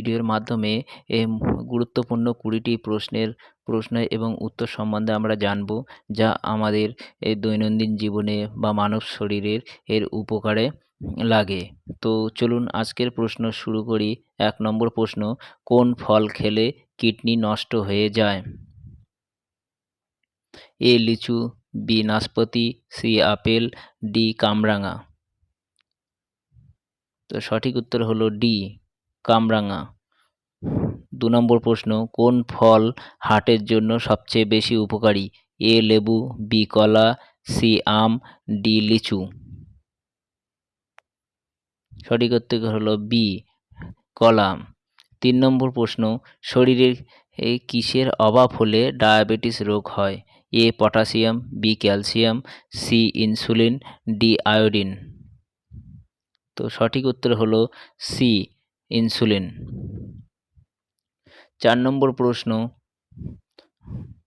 ভিডিওর মাধ্যমে গুরুত্বপূর্ণ কুড়িটি প্রশ্নের প্রশ্ন এবং উত্তর সম্বন্ধে আমরা জানব, যা আমাদের এই দৈনন্দিন জীবনে বা মানব শরীরের এর উপকারে লাগে। তো চলুন আজকের প্রশ্ন শুরু করি। এক নম্বর প্রশ্ন, কোন ফল খেলে কিডনি নষ্ট হয়ে যায়? এ লিচু, বি নাশপাতি, সি আপেল, ডি কামরাঙা। তো সঠিক উত্তর হলো ডি। কামরাঙা। দু নম্বর প্রশ্ন, কোন ফল হার্টের জন্য সবচেয়ে বেশি উপকারী? এ লেবু, বি কলা, সি আম, ডি লিচু। সঠিক উত্তর হলো বি, কলা। তিন নম্বর প্রশ্ন শরীরের কিসের অভাব হলে ডায়াবেটিস রোগ হয়? A potassium, B calcium, C insulin, D iodine. তো সঠিক উত্তর হলো সি ইনসুলিন। চার নম্বর প্রশ্ন,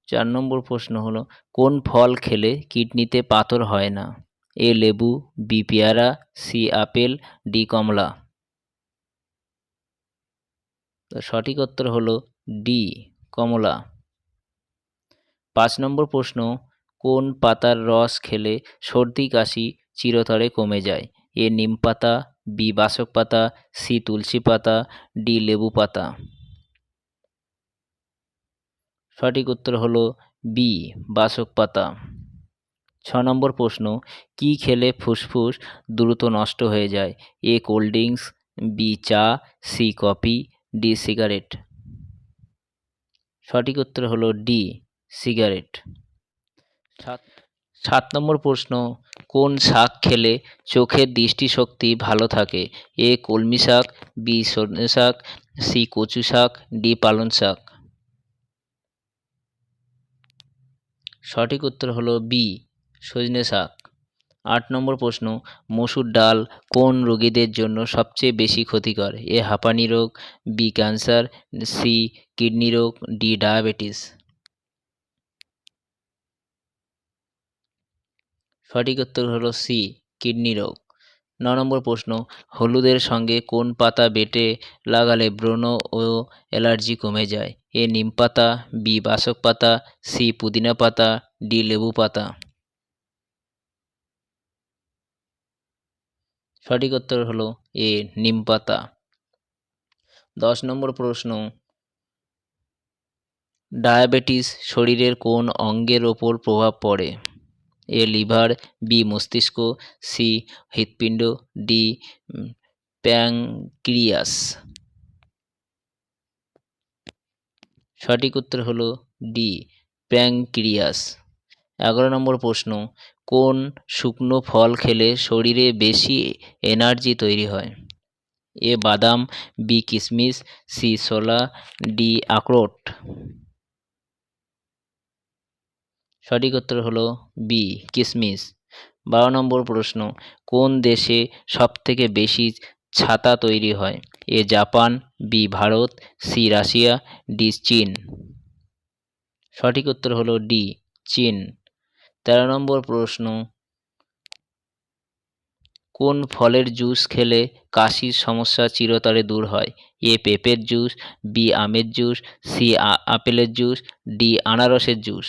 চার নম্বর প্রশ্ন হলো, কোন ফল খেলে কিডনিতে পাথর হয় না? এ লেবু, বি পেয়ারা, সি আপেল, ডি কমলা। সঠিক উত্তর হলো ডি, কমলা। পাঁচ নম্বর প্রশ্ন, কোন পাতার রস খেলে সর্দি কাশি চিরতরে কমে যায়? এ নিম পাতা, বি বাসক পাতা, সি তুলসী পাতা, ডি লেবু পাতা। সঠিক উত্তর হলো বি, বাসক পাতা। ছ নম্বর প্রশ্ন, কি খেলে ফুসফুস দ্রুত নষ্ট হয়ে যায়? এ কোল্ড ড্রিঙ্কস, বি চা, সি কফি, ডি সিগারেট। সঠিক উত্তর হলো ডি, সিগারেট। সাত সাত নম্বর প্রশ্ন কোন শাক খেলে চোখের দৃষ্টিশক্তি ভালো থাকে? এ কলমি শাক, বি সজনে শাক, সি কচু শাক, ডি পালং শাক। সঠিক উত্তর হলো বি, সজনে শাক। আট নম্বর প্রশ্ন, মসুর ডাল কোন রোগীদের জন্য সবচেয়ে বেশি ক্ষতিকর? এ হাঁপানি রোগ, বি ক্যান্সার, সি কিডনি রোগ, ডি ডায়াবেটিস। সঠিক উত্তর হলো সি, কিডনি রোগ। ন নম্বর প্রশ্ন, হলুদের সঙ্গে কোন পাতা বেটে লাগালে ব্রণ ও অ্যালার্জি কমে যায়? এ নিম পাতা, বি বাসক পাতা, সি পুদিনা পাতা, ডি লেবু পাতা। সঠিক উত্তর হলো এ, নিম পাতা। দশ নম্বর প্রশ্ন, ডায়াবেটিস শরীরের কোন অঙ্গের ওপর প্রভাব পড়ে? এ লিভার, বি মস্তিষ্ক, সি হৃৎপিণ্ড, ডি প্যাংক্রিয়াস সঠিক উত্তর হলো ডি প্যাংক্রিয়াস এগারো নম্বর প্রশ্ন, কোন শুকনো ফল খেলে শরীরে বেশি এনার্জি তৈরি হয়? এ বাদাম, বি কিশমিশ সি ছোলা, ডি আখরোট। সঠিক উত্তর হলো বি কিসমিস। বারো নম্বর প্রশ্ন, কোন দেশে সবথেকে বেশি ছাতা তৈরি হয়? A Japan B Bharat C Russia D চীন। সঠিক উত্তর হলো ডি চীন। তেরো নম্বর প্রশ্ন, কোন ফলের জুস খেলে কাশির সমস্যা চিরতরে দূর হয়? এ পেঁপের জুস বি আমের জুস সি আপেলের জুস ডি আনারসের জুস।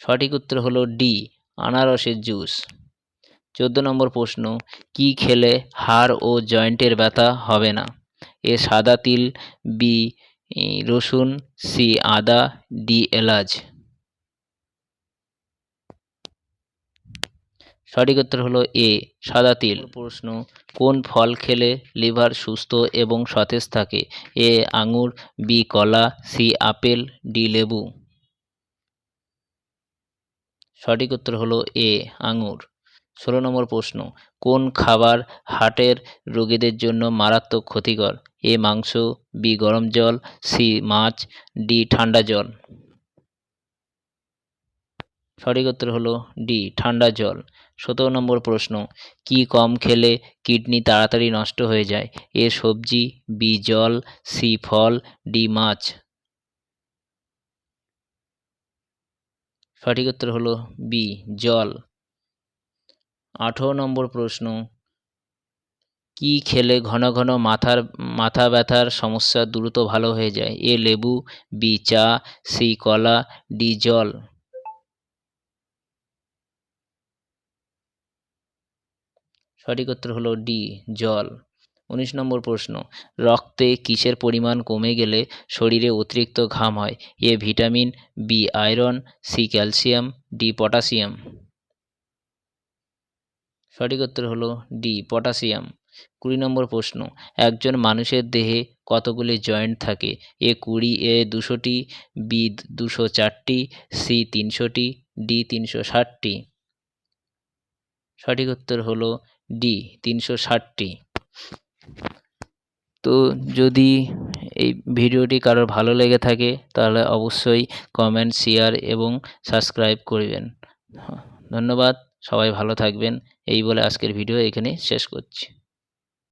সঠিক উত্তর হলো ডি, আনারসের জুস। চোদ্দ নম্বর প্রশ্ন, কি খেলে হাড় ও জয়েন্টের ব্যথা হবে না? এ সাদা তিল, বি রসুন, সি, আদা, ডি, এলাচ। সঠিক উত্তর হলো এ, সাদা তিল। প্রশ্ন, কোন ফল খেলে লিভার সুস্থ এবং সতেজ থাকে? এ, আঙুর, বি, কলা, সি, আপেল, ডি, লেবু। সঠিক উত্তর হলো এ, আঙুর। ষোলো নম্বর প্রশ্ন, কোন খাবার হার্টের রোগীদের জন্য মারাত্মক ক্ষতিকর? এ, মাংস, বি, গরম জল, সি, মাছ, ডি, ঠান্ডা জল। সঠিক উত্তর হলো ডি, ঠান্ডা জল। সতেরো নম্বর প্রশ্ন, কি কম খেলে কিডনি তাড়াতাড়ি নষ্ট হয়ে যায়? এ, সবজি, বি, জল, সি, ফল, ডি, মাছ। সঠিক উত্তর হলো বি, জল। আঠেরো নম্বর প্রশ্ন, কি খেলে ঘন ঘন মাথার, মাথা ব্যথার সমস্যা দ্রুত ভালো হয়ে যায়? এ, লেবু, বি, চা, সি, কলা, ডি, জল। সঠিক উত্তর হলো ডি, জল। উনিশ নম্বর প্রশ্ন, রক্তে কিসের পরিমাণ কমে গেলে শরীরে অতিরিক্ত ঘাম হয়? A vitamin, B iron, C calcium, D potassium. সঠিক উত্তর হলো ডি, পটাশিয়াম। কুড়ি নম্বর প্রশ্ন, একজন মানুষের দেহে কতগুলি জয়েন্ট থাকে? এ কুড়ি, এ দুশোটি, বি দুশো চারটি, সি তিনশোটি, ডি তিনশো ষাটটি। সঠিক উত্তর হলো ডি, তিনশো ষাটটি। তো যদি এই ভিডিওটি কারোর ভালো লেগে থাকে, তাহলে অবশ্যই কমেন্ট শেয়ার এবং সাবস্ক্রাইব করবেন। ধন্যবাদ, সবাই ভালো থাকবেন। এই বলে আজকের ভিডিও এখানে শেষ করছি।